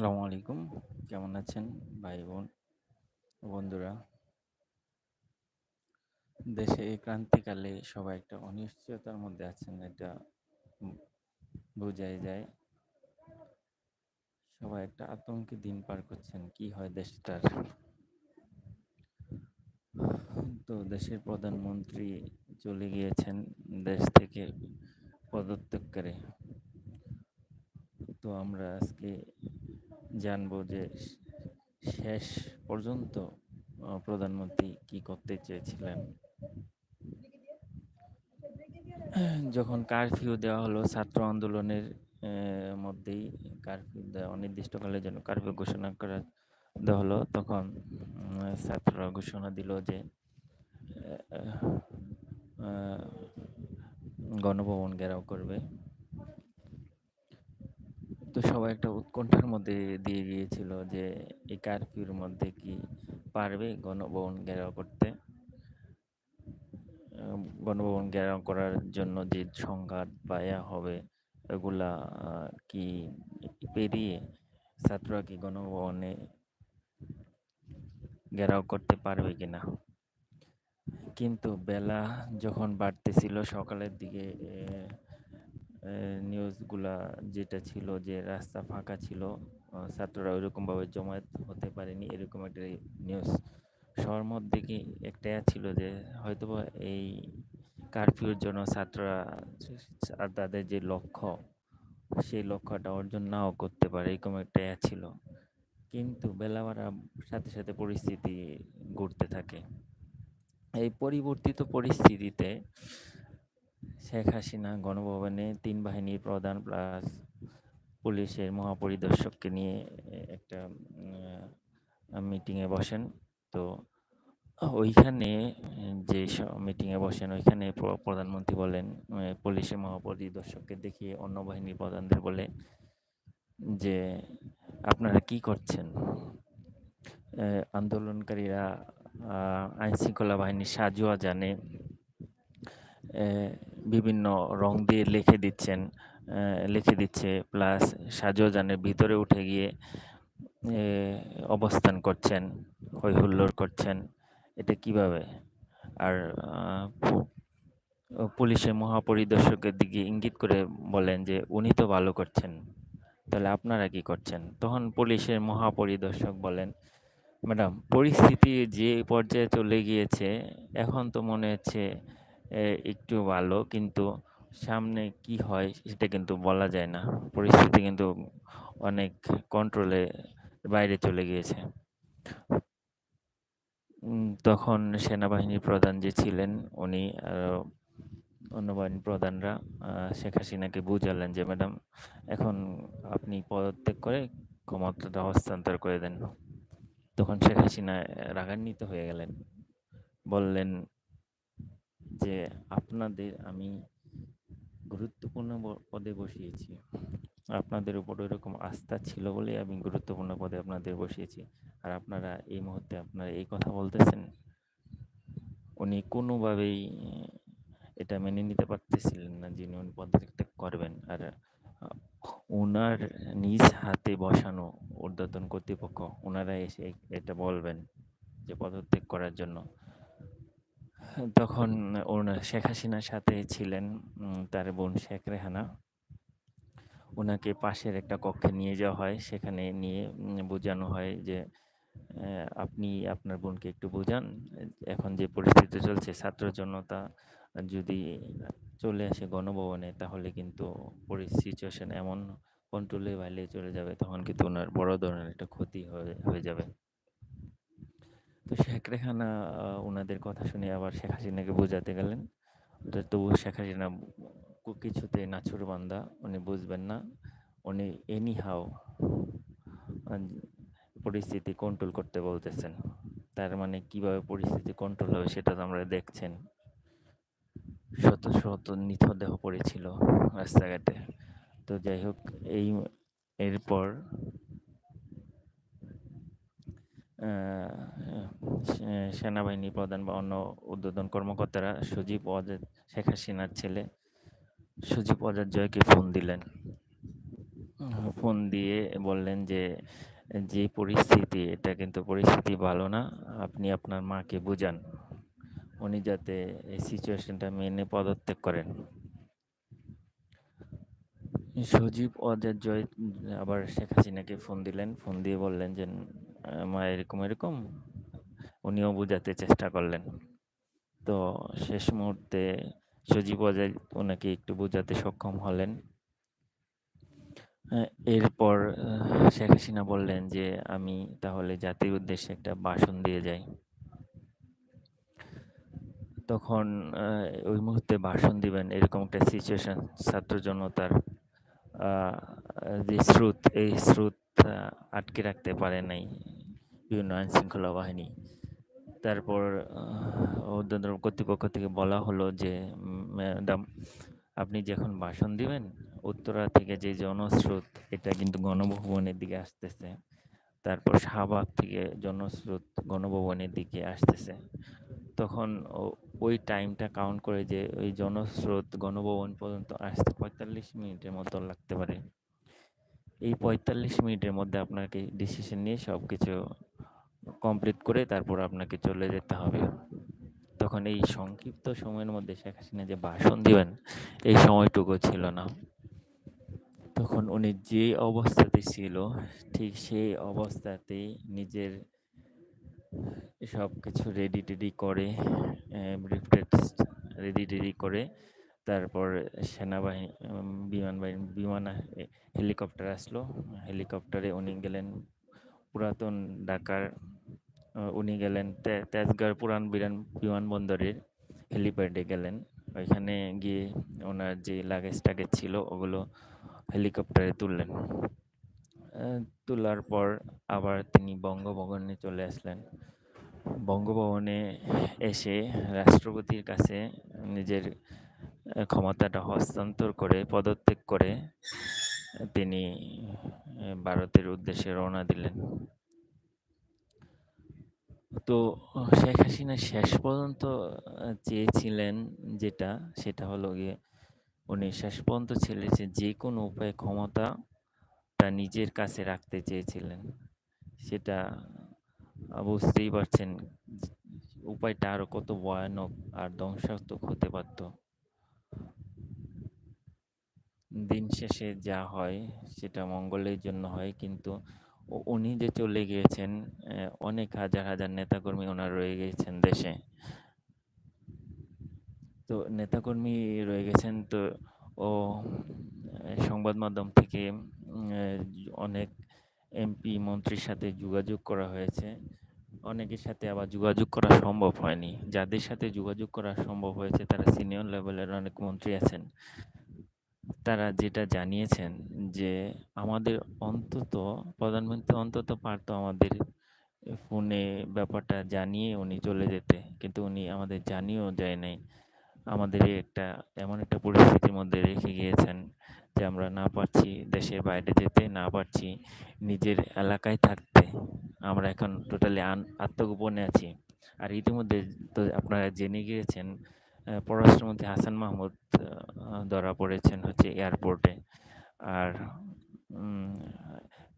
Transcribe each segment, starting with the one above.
আসসালামু আলাইকুম। কেমন আছেন ভাই বোন বন্ধুরা? দেশে এই ক্রান্তিকালে সবাই একটা অনিশ্চয়তার মধ্যে আছেন, এটা বোঝাই যায়। সবাই একটা আতঙ্কে দিন পার করছেন, কি হয় দেশটার? তো দেশের প্রধানমন্ত্রী চলে গিয়েছেন দেশ থেকে পদত্যাগ করে। তো আমরা আজকে জানব যে শেষ পর্যন্ত প্রধানমন্ত্রী কি করতে চেয়েছিলেন? যখন কারফিউ দেওয়া হলো, ছাত্র আন্দোলনের মধ্যেই কারফিউ দেওয়া অনির্দিষ্টকালের জন্য কারফিউ ঘোষণা করা দেওয়া হলো, তখন ছাত্ররা ঘোষণা দিল যে গণভবন ঘেরাও করবে। তো সবাই একটা উৎকণ্ঠার মধ্যে দিয়ে গিয়েছিল যে, এই কারফিউর মধ্যে কি পারবে গণভবন ঘেরাও করতে? গণভবন ঘেরাও করার জন্য যে সংঘাত ইয়া হবে, এগুলা কি পেরিয়ে ছাত্ররা কি গণভবনে ঘেরাও করতে পারবে কিনা? কিন্তু বেলা যখন বাড়তেছিল সকালের দিকে নিউজগুলা যেটা ছিল যে রাস্তা ফাঁকা ছিল ছাত্ররা ওইরকমভাবে জমায়েত হতে পারেনি, এরকম একটা নিউজ শহর মধ্যে কি একটা ছিল যে হয়তোবা এই কারফিউর জন্য ছাত্ররা তাদের যে লক্ষ্য, সেই লক্ষ্যটা অর্জন নাও করতে পারে, এরকম একটা ছিল কিন্তু বেলা সাথে সাথে পরিস্থিতি ঘুরতে থাকে। এই পরিবর্তিত পরিস্থিতিতে শেখ হাসিনা গণভবনে তিন বাহিনীর প্রধান প্লাস পুলিশের মহাপরিদর্শককে নিয়ে একটা মিটিংয়ে বসেন। তো ওইখানে যে মিটিংয়ে বসেন, ওইখানে প্রধানমন্ত্রী বলেন পুলিশের মহাপরিদর্শককে দেখিয়ে অন্য বাহিনীর প্রধানদের বলে যে, আপনারা কি করছেন? আন্দোলনকারীরা আইন শৃঙ্খলা বাহিনীর সাজুয়া জানে বিভিন্ন রং দিয়ে লিখে দিচ্ছেন লিখে দিচ্ছে, প্লাস সাজোজানের ভিতরে উঠে গিয়ে অবস্থান করছেন হই হুল্লোড় করছেন, এটা কীভাবে? আর পুলিশের মহাপরিদর্শকের দিকে ইঙ্গিত করে বলেন যে, উনি তো ভালো করছেন, তাহলে আপনারা কি করছেন? তখন পুলিশের মহাপরিদর্শক বলেন, ম্যাডাম, পরিস্থিতি যে পর্যায়ে চলে গিয়েছে, এখন তো মনে হচ্ছে একটু ভালো, কিন্তু সামনে কি হয় সেটা কিন্তু বলা যায় না। পরিস্থিতি কিন্তু অনেক কন্ট্রোলে বাইরে চলে গিয়েছে। তখন সেনাবাহিনীর প্রধান যে ছিলেন, উনি আরও অন্য বাহিনীর প্রধানরা শেখ হাসিনাকে বুঝালেন যে, ম্যাডাম, এখন আপনি পদত্যাগ করে ক্ষমতাটা হস্তান্তর করে দেন। তখন শেখ হাসিনা রাগান্বিত হয়ে গেলেন। বললেন যে আপনাদের আমি গুরুত্বপূর্ণ পদে বসিয়েছি। আপনাদের উপর ওইরকম আস্থা ছিল বলে আমি গুরুত্বপূর্ণ পদে আপনাদের বসিয়েছি। আর আপনারা এই মুহূর্তে আপনারা এই কথা বলতেছেন, উনি কোনোভাবেই এটা মেনে নিতে পারতেছিলেন না যিনি উনি পদত্যাগ করবেন। আর ওনার নিজ হাতে বসানো ঊর্ধ্বতন কর্তৃপক্ষ ওনারা এসে এটা বলবেন যে পদত্যাগ করার জন্য। তখন ওনার শেখ হাসিনার সাথে ছিলেন তার বোন শেখ রেহানা। ওনাকে পাশের একটা কক্ষে নিয়ে যাওয়া হয়। সেখানে নিয়ে বোঝানো হয় যে আপনি আপনার বোনকে একটু বোঝান। এখন যে পরিস্থিতি চলছে, ছাত্র জনতা যদি চলে আসে গণভবনে, তাহলে কিন্তু সিচুয়েশন এমন কন্ট্রোলে বাইরে চলে যাবে, তখন কিন্তু ওনার বড় ধরনের একটা ক্ষতি হয়ে হয়ে যাবে। তো শেখ রেহানা ওনাদের কথা শুনে আবার শেখ হাসিনাকে বোঝাতে গেলেন। তবু শেখ হাসিনা কিছুতে নাছুর বান্দা, উনি বুঝবেন না। উনি এনি হাও পরিস্থিতি কন্ট্রোল করতে বলতেছেন। তার মানে কীভাবে পরিস্থিতি কন্ট্রোল হবে সেটা তো আমরা দেখছেন। শত শত নিথদেহ পড়েছিল রাস্তাঘাটে। তো যাই হোক, এই, এরপর সেনাবাহিনী প্রধান বা অন্য উদ্বোধন কর্মকর্তারা সজীব অজাদ শেখ হাসিনার ছেলে সজীব অজাদ জয়কে ফোন দিলেন ফোন দিয়ে বললেন যে, "যে পরিস্থিতি এটা কিন্তু পরিস্থিতি ভালো না। আপনি আপনার মাকে বুঝান। উনি যাতে এই সিচুয়েশনটা মেনে পদত্যাগ করেন।" সজীব ওয়াজেদ জয় আবার শেখ হাসিনাকে ফোন দিলেন। ফোন দিয়ে বললেন যে, "মা এরকম, এরকম।" উনিও বোঝাতে চেষ্টা করলেন। তো শেষ মুহূর্তে সজীব ওয়াজেদ ওনাকে একটু বোঝাতে সক্ষম হলেন। এরপর শেখ হাসিনা বললেন যে, "আমি তাহলে জাতির উদ্দেশ্যে একটা ভাষণ দিয়ে যাই।" তখন ওই মুহূর্তে ভাষণ দিবেন এরকম একটা সিচুয়েশন ছাত্র জনতার যে স্রোত, এই স্রোত আটকে রাখতে পারে নাই বিভিন্ন আইন শৃঙ্খলা বাহিনী। তারপর আ কর্তৃপক্ষ থেকে বলা হলো যে, "ম্যাডাম আপনি যখন ভাষণ দিবেন, উত্তরা থেকে যে জনস্রোত এটা কিন্তু গণভবনের দিকে আসতেছে। তারপর শাহবাগ থেকে জনস্রোত গণভবনের দিকে আসতেছে। তখন ওই টাইমটা কাউন্ট করে যে ওই জনস্রোত গণভবন পর্যন্ত আসতে ৪৫ মিনিটের মতো লাগতে পারে। এই ৪৫ মিনিটের মধ্যে আপনাকে ডিসিশন নিয়ে সব কিছু কমপ্লিট করে তারপর আপনাকে চলে যেতে হবে।" তখন এই সংক্ষিপ্ত সময়ের মধ্যে শেখ হাসিনা যে ভাষণ দিবেন, এই সময়টুকু ছিল না। তখন উনি যে অবস্থাতে ছিল, ঠিক সেই অবস্থাতেই নিজের সব কিছু রেডি-টেডি করে, অ্যা রেডি-টেডি করে তারপর সেনাবাহিনী, বিমান বাহিনী বিমান হেলিকপ্টার আসলো। হেলিকপ্টারে উনি গেলেন পুরাতন ঢাকার উনি গেলেন তে তেজগাঁও পুরান বিরান বিমানবন্দরের হেলিপ্যাডে গেলেন। ওইখানে গিয়ে ওনার যে লাগেজ-টাগেজ ছিল ওগুলো হেলিকপ্টারে তুললেন। তোলার পর আবার তিনি বঙ্গভবনে চলে আসলেন। বঙ্গভবনে এসে রাষ্ট্রপতির কাছে নিজের ক্ষমতাটা হস্তান্তর করে পদত্যাগ করে তিনি ভারতের উদ্দেশ্যে রওনা দিলেন। তো শেখ হাসিনা শেষ পর্যন্ত চেয়েছিলেন যেটা, সেটা হলো গিয়ে উনি শেষ পর্যন্ত ছিলেন যে যেকোনো উপায়ে ক্ষমতা তা নিজের কাছে রাখতে চেয়েছিলেন। সেটা বুঝতেই পারছেন উপায়টা আরও কত ভয়ানক আর ধ্বংসাত্মক হতে পারত। দিন শেষে যা হয় সেটা মঙ্গলের জন্য হয় কিন্তু উনি যে চলে গিয়েছেন, অনেক হাজার, হাজার নেতাকর্মী ওনার রয়ে গিয়েছেন দেশে। তো নেতাকর্মী রয়ে গেছেন তো ও সংবাদ মাধ্যম থেকে অনেক এমপি, মন্ত্রীর সাথে যোগাযোগ করা হয়েছে। অনেকের সাথে আবার যোগাযোগ করা সম্ভব হয়নি। যাদের সাথে যোগাযোগ করা সম্ভব হয়েছে তারা সিনিয়র লেভেলের অনেক মন্ত্রী আছেন। তারা যেটা জানিয়েছেন যে, "আমাদের অন্তত প্রধানমন্ত্রী অন্তত পারত আমাদের ফোনে ব্যাপারটা জানিয়ে উনি চলে যেতে। কিন্তু উনি আমাদের জানিয়েও যায় নাই। আমাদের একটা এমন একটা পরিস্থিতির মধ্যে রেখে গিয়েছেন যে আমরা না পারছি দেশের বাইরে যেতে, না পারছি নিজের এলাকায় থাকতে। আমরা এখন টোটালি আত্মগোপনে আছি।" আর ইতিমধ্যে তো আপনারা জেনে গিয়েছেন পররাষ্ট্রমন্ত্রী হাসান মাহমুদ ধরা পড়েছেন হচ্ছে এয়ারপোর্টে। আর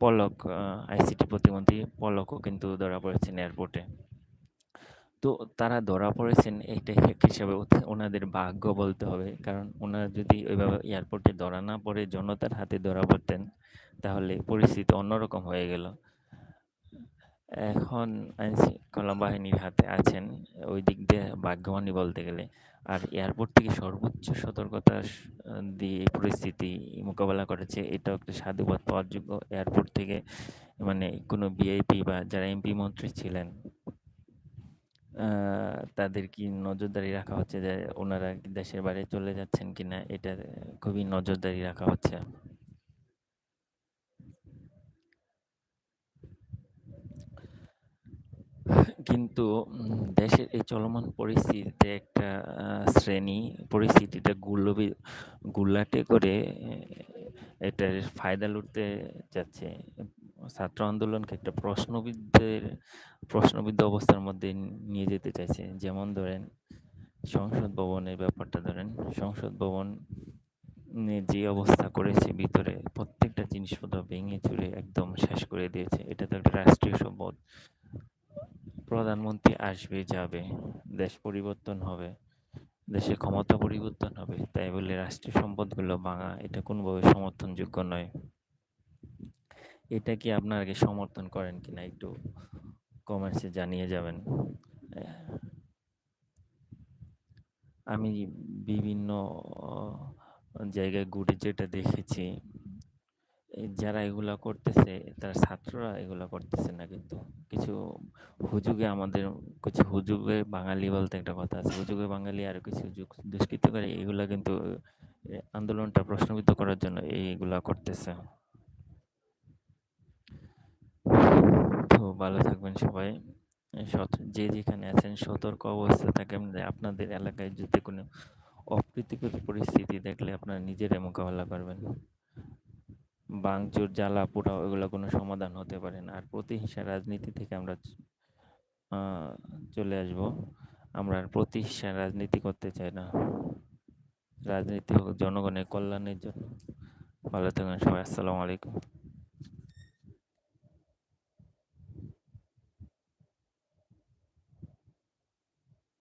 পলক আইসিটি প্রতিমন্ত্রী পলকও কিন্তু ধরা পড়েছেন এয়ারপোর্টে। তো তারা ধরা পড়েছেন এটা এক হিসাবে ওনাদের ভাগ্য বলতে হবে। কারণ ওনারা যদি ওইভাবে এয়ারপোর্টে ধরা না পড়ে জনতার হাতে ধরা পড়তেন, তাহলে পরিস্থিতি অন্যরকম হয়ে গেল। এখন আইনশৃঙ্খলা বাহিনীর হাতে আছেন, ওই দিক দিয়ে ভাগ্যবানই বলতে গেলে। আর এয়ারপোর্ট থেকে সর্বোচ্চ সতর্কতা দিয়ে এই পরিস্থিতি মোকাবেলা করেছে। এটাও একটা সাধুবাদ পাওয়ার যোগ্য। এয়ারপোর্ট থেকে মানে কোনো ভিআইপি বা যারা এমপি, মন্ত্রী ছিলেন তাদের কি নজরদারি রাখা হচ্ছে যে ওনারা দেশের বাইরে চলে যাচ্ছেন কিনা এটা খুবই নজরদারি রাখা হচ্ছে। কিন্তু দেশের এই চলমান পরিস্থিতিতে একটা শ্রেণি পরিস্থিতিটা গুলবি গুলাটে করে এটার ফায়দা লুটতে চাচ্ছে। ছাত্র আন্দোলনকে একটা প্রশ্নবিদ্ধের, প্রশ্নবিদ্ধ অবস্থার মধ্যে নিয়ে যেতে চাইছে। যেমন ধরেন, সংসদ ভবনের ব্যাপারটা ধরেন। সংসদ ভবন যে অবস্থা করেছে ভিতরে, প্রত্যেকটা জিনিসপত্র ভেঙে চুরে একদম শেষ করে দিয়েছে এটা তো একটা রাষ্ট্রীয় সম্পদ প্রধানমন্ত্রী আসবে, যাবে, দেশ পরিবর্তন হবে দেশে ক্ষমতা পরিবর্তন হবে, তাই বলে রাষ্ট্রীয় সম্পদগুলো ভাঙা, এটা কোনোভাবে সমর্থনযোগ্য নয়। এটা কি আপনারা সমর্থন করেন কিনা একটু কমেন্টসে জানিয়ে যাবেন। আমি বিভিন্ন জায়গায় ঘুরে যেটা দেখেছি যারা এগুলা করতেছে, তারা ছাত্ররা এগুলা করতেছে না কিন্তু। কিছু হুজুগে আমাদের, কিছু হুজুগে বাঙালি বলতে একটা কথা আছে। হুজুগে বাঙালি আর কিছু যুগ- দুষ্কৃত করে, এগুলা কিন্তু আন্দোলনটা প্রশ্নবিদ্ধ করার জন্য এইগুলা করতেছে। তো ভালো থাকবেন সবাই। যে যেখানে আছেন, সতর্ক অবস্থায় থাকেন। আপনাদের এলাকায় যদি কোনো অপ্রীতিকর পরিস্থিতি দেখলে আপনারা নিজেরাই মোকাবেলা করবেন। বাংচুর, জ্বালা, পোড়া এগুলো কোনো সমাধান হতে পারে না। আর প্রতিহিংসা রাজনীতি থেকে আমরা চলে আসব। আমরা আর প্রতিহিংসা রাজনীতি করতে চাই না। রাজনীতি হোক, জনগণের কল্যাণের জন্য। ভালো থাকবেন সবাই, আসসালামু আলাইকুম।